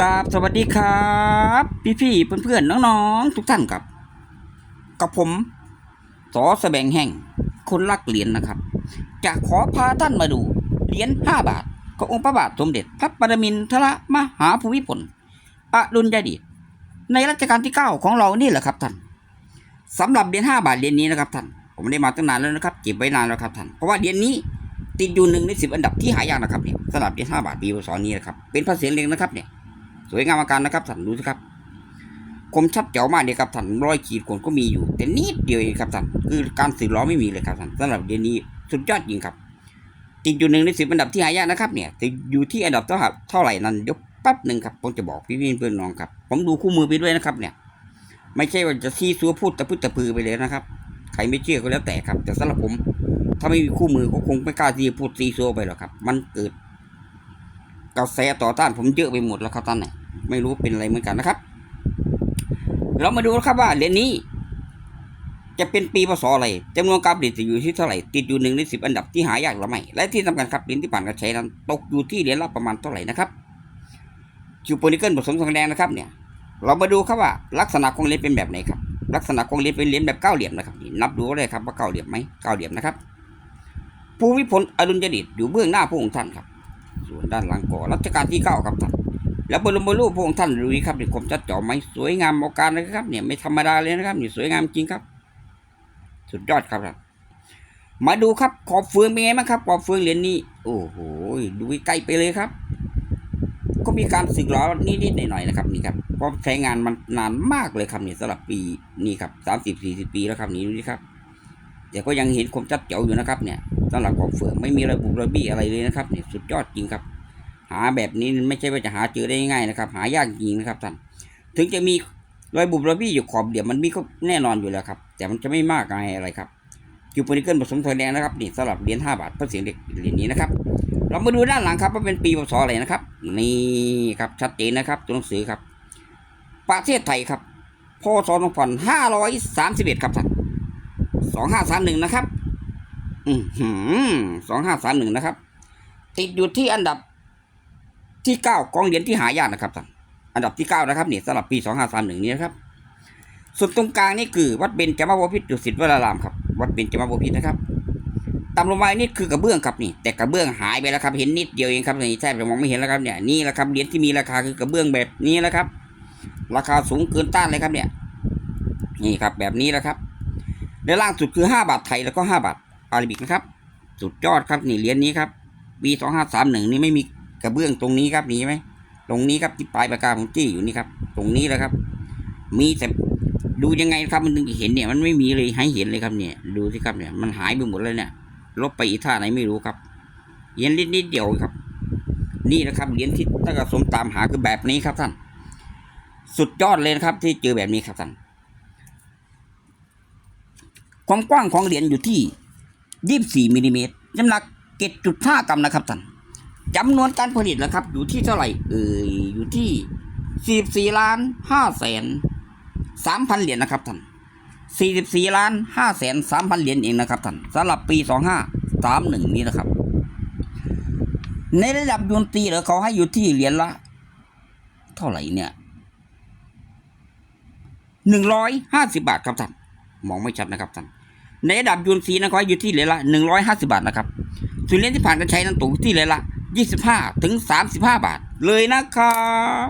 กราบสวัสดีครับ พี่พี่เพื่อนๆน้องๆ ทุกท่านครับ กับผมสอแสบงแห่ง คนรักเหรียญนะครับ จะขอพาท่านมาดูเหรียญห้าบาทขององค์พระบาทสมเด็จ พระปรมินทรมหาภูมิพลอดุลยเดชในรัชกาลที่เก้าของเรานี่แหละครับท่านสำหรับเหรียญห้าบาทเหรียญนี้นะครับท่านผมได้มาตั้งนานแล้วนะครับเก็บไว้นานแล้วครับท่านเพราะว่าเหรียญนี้ติดอยู่หนึ่งในสิบอันดับที่หายากนะครับเนี่ยสำหรับเหรียญห้าบาทปีพศนี้นะครับเป็นพระเศียรเล็งนะครับเนี่ย สวยงามอาการนะครับท่านดูสิครับคมชัดเจ๋วมากเลยครับท่านรอยขีดข่วนก็มีอยู่แต่นิดเดียวเองครับท่านคือการสื่อล้อไม่มีเลยครับท่านสำหรับเดือนนี้สุดยอดจริงครับ ติดอยู่หนึ่งในสิบอันดับที่หายากนะครับเนี่ยติดอยู่ที่อันดับเท่าไหร่เท่าไหร่นั้นเดี๋ยวแป๊บหนึ่งครับผมจะบอกพี่พี่เพื่อนน้องครับ ผมดูคู่มือไปด้วยนะครับเนี่ย ไม่ใช่ว่าจะซีซัวพูดตะพื้ตะพือไปเลยนะครับใครไม่เชื่อก็แล้วแต่ครับ แต่สำหรับผม ถ้าไม่มีคู่มือก็คงไม่กล้าที่จะพูดซีซัวไปหรอกครับ มันเกิดกระแสต่อต้านผมเยอะไปหมดแล้วครับท่านเนี่ย ไม่รู้เป็นอะไรเหมือนกันนะครับ เรามาดูนะครับว่าเหรียญนี้ จะเป็นปีพศอะไรจำนวนการผลิตจะอยู่ที่เท่าไหร่ ติดอยู่หนึ่งในสิบอันดับที่หายากหรือไม่ และที่สำคัญครับเหรียญที่ผ่านการใช้นั้นตกอยู่ที่เหรียญละประมาณเท่าไหร่นะครับคิวโปนิเกิลผสมทองแดงนะครับเนี่ย เรามาดูครับว่าลักษณะของเหรียญเป็นแบบไหนครับ ลักษณะของเหรียญเป็นเหรียญแบบเก้าเหลี่ยมนะครับนี่นับดูก็ได้ครับว่าเก้าเหลี่ยมไหมเก้าเหลี่ยมนะครับภูมิพลอดุลยเดชอยู่เบื้องหน้าพระองค์ท่านครับ ส่วนด้านหลังก็รัชกาลที่เก้าครับท่าน แล้วบรมรูปพระองค์ท่านดูนี่ครับนี่คมชัดเจาะไหมสวยงามเอการเลยครับ เนี่ยไม่ธรรมดาเลยนะครับนี่สวยงามจริงครับ สุดยอดครับท่านมาดูครับขอบเฟืองเป็นไงบ้างครับขอบเฟืองเหรียญนี้ โอ้โหดูใกล้ไปเลยครับ ก็มีการสึกล้อนิดๆหน่อยๆนะครับนี่ครับเพราะใช้งานมันนานมากเลยครับเนี่ยสำหรับปีนี้ครับสามสิบสี่สิบปีแล้วครับนี่ดูนี่ครับแต่ก็ยังเห็นคมชัดเจ๋วอยู่นะครับเนี่ยสำหรับขอบเฟืองไม่มีระบุระบี้อะไรเลยนะครับเนี่ยสุดยอดจริงครับ หาแบบนี้ไม่ใช่ว่าจะหาเจอได้ง่ายนะครับ หายากจริงนะครับท่านถึงจะมีรอยบุบระบี้อยู่ขอบเดี๋ยวมันมีก็แน่นอนอยู่แล้วครับ แต่มันจะไม่มากอะไรครับคิวโปนิเกิลผสมทองแดงนะครับนี่สำหรับเหรียญห้าบาทเพื่อเสียงเด็กเหรียญนี้นะครับ เรามาดูด้านหลังครับว่าเป็นปีพศอะไรนะครับ นี่ครับชัดเจนนะครับตัวหนังสือครับ ประเทศไทยครับพศสองพันห้าร้อยสามสิบเอ็ดครับท่านสองห้าสามหนึ่งนะครับ อือหือสองห้าสามหนึ่งนะครับ ติดอยู่ที่อันดับ ที่เก้ากองเหรียญที่หายากนะครับท่านอันดับที่เก้านะครับนี่สำหรับปีสองห้าสามหนึ่งนี้นะครับส่วนตรงกลางนี่คือ วัดเบญจมบพิตรดุสิตวรารามครับวัดเบญจมบพิตรนะครับตำลงมานี่คือกระเบื้องครับนี่ แต่กระเบื้องหายไปแล้วครับ เห็นนิดเดียวเองครับนี่แทบจะมองไม่เห็นแล้วครับเนี่ยนี่แหละครับเหรียญที่มีราคาคือกระเบื้องแบบนี้แหละครับ ราคาสูงเกินต้านเลยครับเนี่ย นี่ครับแบบนี้แหละครับด้านล่างสุดคือห้าบาทไทยแล้วก็ห้าบาทอาราบิกนะครับ สุดยอดครับนี่เหรียญนี้ครับปีสองห้าสามหนึ่งนี่ไม่มี กระเบื้องตรงนี้ครับมีไหมตรงนี้ครับที่ปลายปากกาของจี้อยู่นี่ครับ ตรงนี้แหละครับ มีแต่ดูยังไงครับมันถึงเห็นเนี่ยมันไม่มีเลยให้เห็นเลยครับเนี่ย ดูสิครับเนี่ย มันหายไปหมดเลยเนี่ย ลบไปอีท่าไหนไม่รู้ครับเยญนิดนิดเดียวครับ นี่นะครับเหรียญที่ถ้ากระสมตามหาคือแบบนี้ครับท่าน สุดยอดเลยนะครับ ที่เจอแบบนี้ครับท่านความกว้างของเหรียญอยู่ที่ยี่สิบสี่มิลลิเมตรน้ำหนักเจ็ดจุดห้ากรัมนะครับท่าน จำนวนการผลิตนะครับ อยู่ที่เท่าไหร่เอ่ยอยู่ที่สี่สี่ล้านห้าแสนสามพันเหรียญนะครับท่านสี่สิบสี่ล้านห้าแสนสามพันเหรียญเองนะครับท่านสำหรับปีสองห้าสามหนึ่งนี้นะครับ ในระดับยนตรีเหรอเขาให้อยู่ที่เหรียญละ เท่าไหร่เนี่ยหนึ่งร้อยห้าสิบาทครับท่านมองไม่ชัดนะครับท่านในระดับยูนซีนะครับอยู่ที่เหรียญละหนึ่งร้อยห้าสิบาทนะครับส่วนเหรียญที่ผ่านการใช้นั้นตกที่เหรียญละ ยี่สิบห้าถึงสามสิบห้าบาทเลยนะครับ